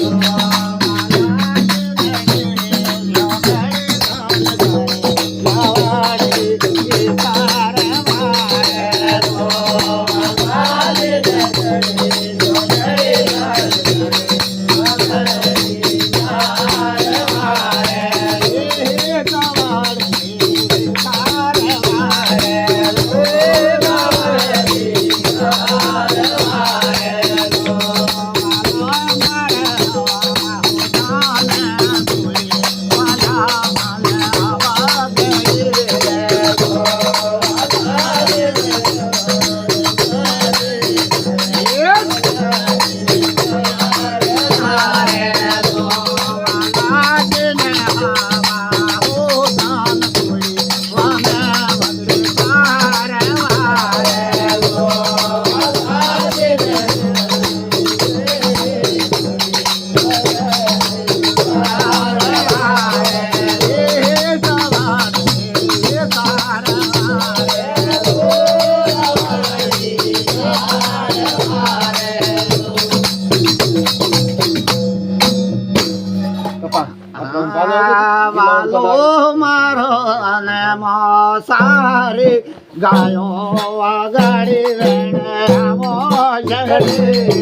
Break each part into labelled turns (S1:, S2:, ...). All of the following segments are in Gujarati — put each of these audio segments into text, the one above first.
S1: Oh. વાલો મારો અને સારી ગાયો વગાડી વેણે આવો જગડી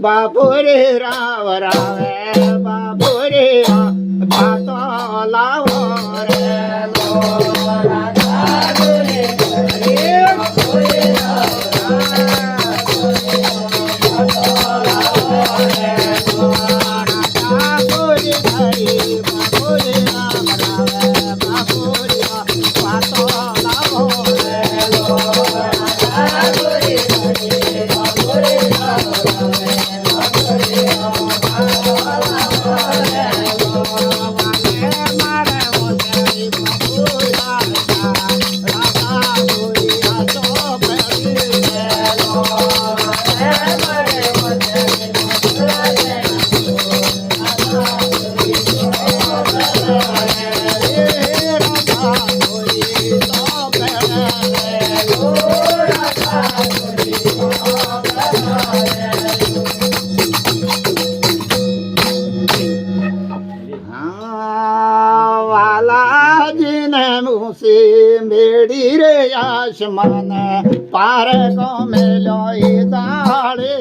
S1: ખારી બાપુરે રાવ રાવે બાપુરે ભાતો લાવો રે વાલાજીને મુસી મેળી રે આસમાન. પાર ગમેલો ઈ દાડે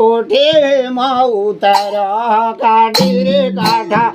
S1: કોઠે માં ઉતાર્યા કાઢી રે કાઢા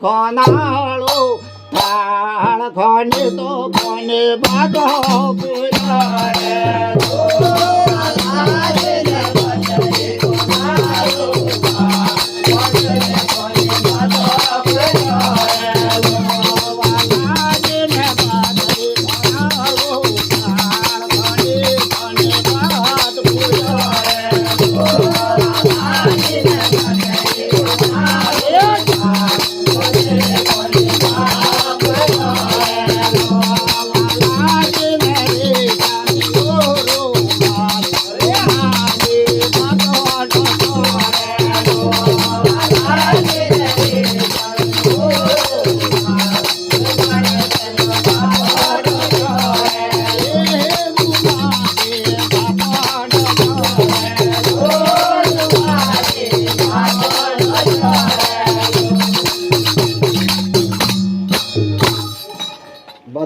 S1: ખોનાળો થાળ ખોને તો કોને બાધો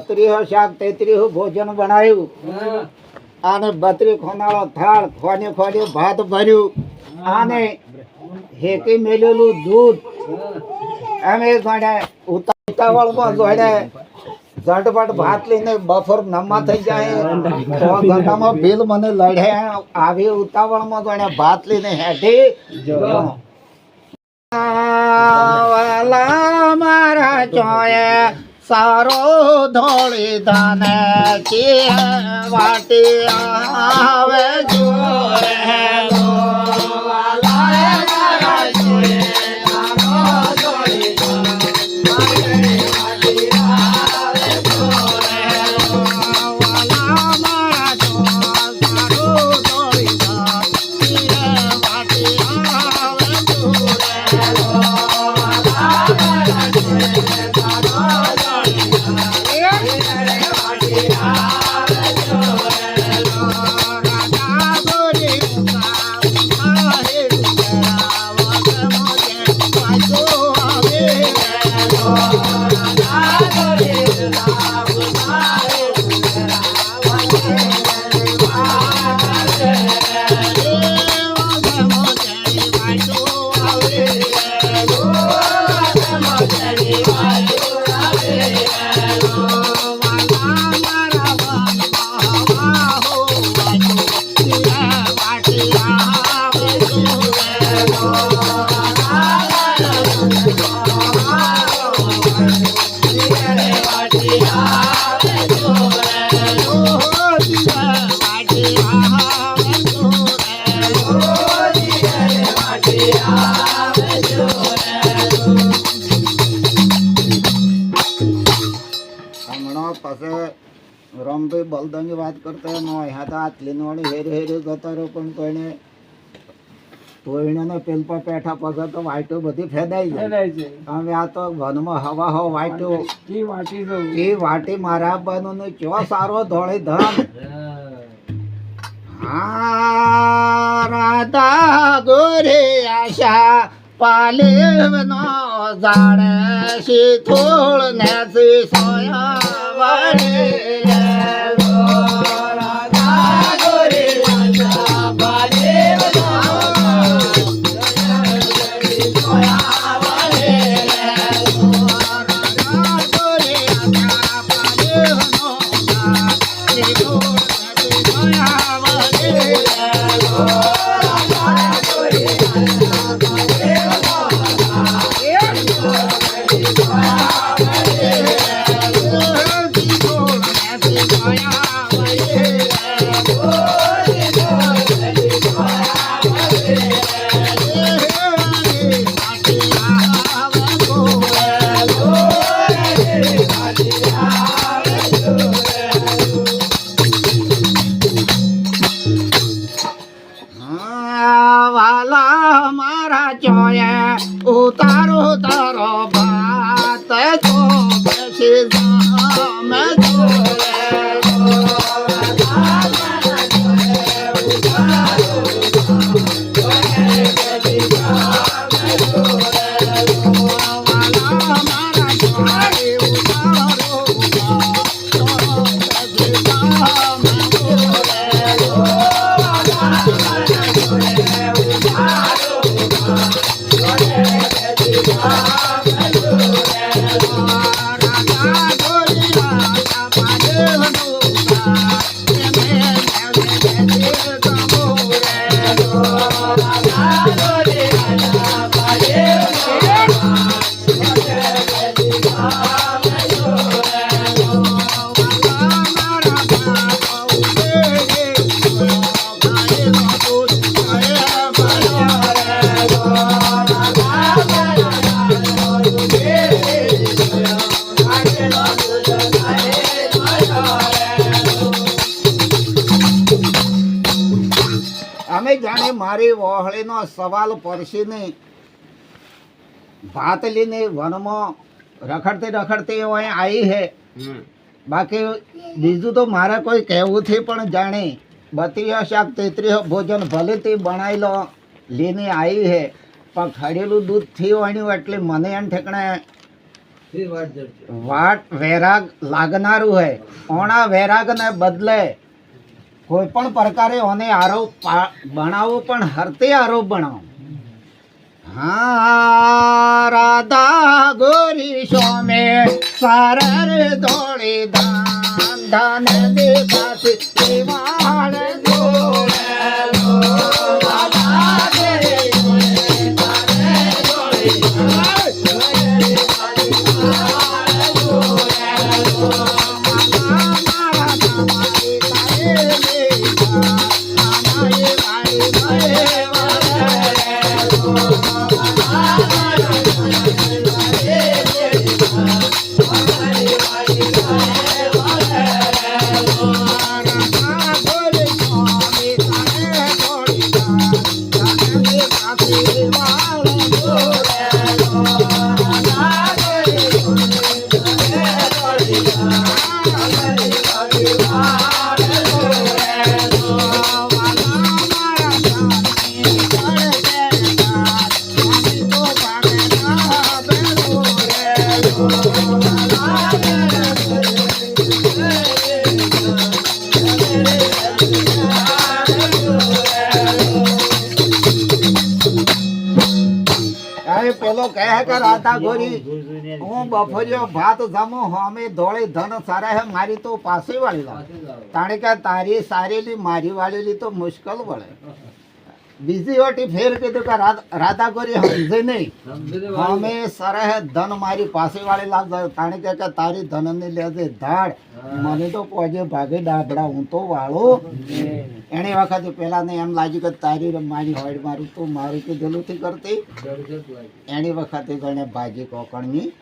S1: બત્રીસો શાક તેત્રીસો ભોજન બનાવ્યું. અને બત્રી ખોનાળો થાળ ખોને ખોને ભાત ભર્યું. અને હેકી મેલેલું દૂધ. અમે ગણે ઉતાવળમાં ગણે ઝટપટ ભાત લઈને બફર નમા થઈ જાય. ગંગામાં ભીલ મને લડે. આવી ઉતાવળમાં ગણે ભાત લઈને હેઠી વાલા મારા ચોયે સારો ધોળી ધાને છે વાટી આવે જો રમભાઈ બલદાની વાત કરતા ન હોય તો આટલી નોડી હેરે હેરે રહ્યો પણ કોઈને તોયણે પેલપા પેઠા પછી તો વાઈટો બધી ફેદાઈ જાય. હવે આ તો વનમાં હવા હવા વાઈટો. એ વાટી મારા બનોને ચો સારો ધોળી ધન. હા રાધા ગોરે આશા પાલે નો જાણે શીથોળ ને સી સોયા વડે Yeah. મારી વહોળીનો સવાલ પરસીને ભાત લઈને વનમાં રખડતી રખડતી અહીં આવી હે. બાકી બીજું તો મારે કોઈ કહેવું થી પણ જાણે. બત્રીસો શાક તેત્રીસો ભોજન ભલે તે બનાવી લો લઈને આવી હે. પણ ખડેલું દૂધથી વણ્યું એટલે મને એમ ઠેકણે વાટ વેરાગ લાગનારું હે. ઓણા વેરાગને બદલે કોઈ પણ પ્રકારે ઓને આરોપ બનાવો પણ હરતે આરોપ બનાવો. હા, રાધા ગોરી સોમે સારર દોડી ધાન ધાન દેખાતી દેવાળ કહે ગોરી. હું બફરિયો ભાત જમો હમે ધોળી ધન સારા હે મારી તો પાસે વાળી લાવ તાણે કે તારી સારેલી મારી વાળેલી તો મુશ્કેલ વળે. બીજી વટી ફેર કીધું કે રાધ- રાધા ગોરી સમજે નહીં. અમે સરહે ધન મારી પાસે વાળી લાગ તાણે કે કે તારી ધનની લેજે ધાડ. મને તો પોજે ભાગે ડાબડા હું તો વાળો. એની વખતે પેલા ને એમ લાગ્યું કે તારી મારી હોય મારું તો મારું કીધેલું થી કરતી. એની વખતે ગણે ભાજી કોકણની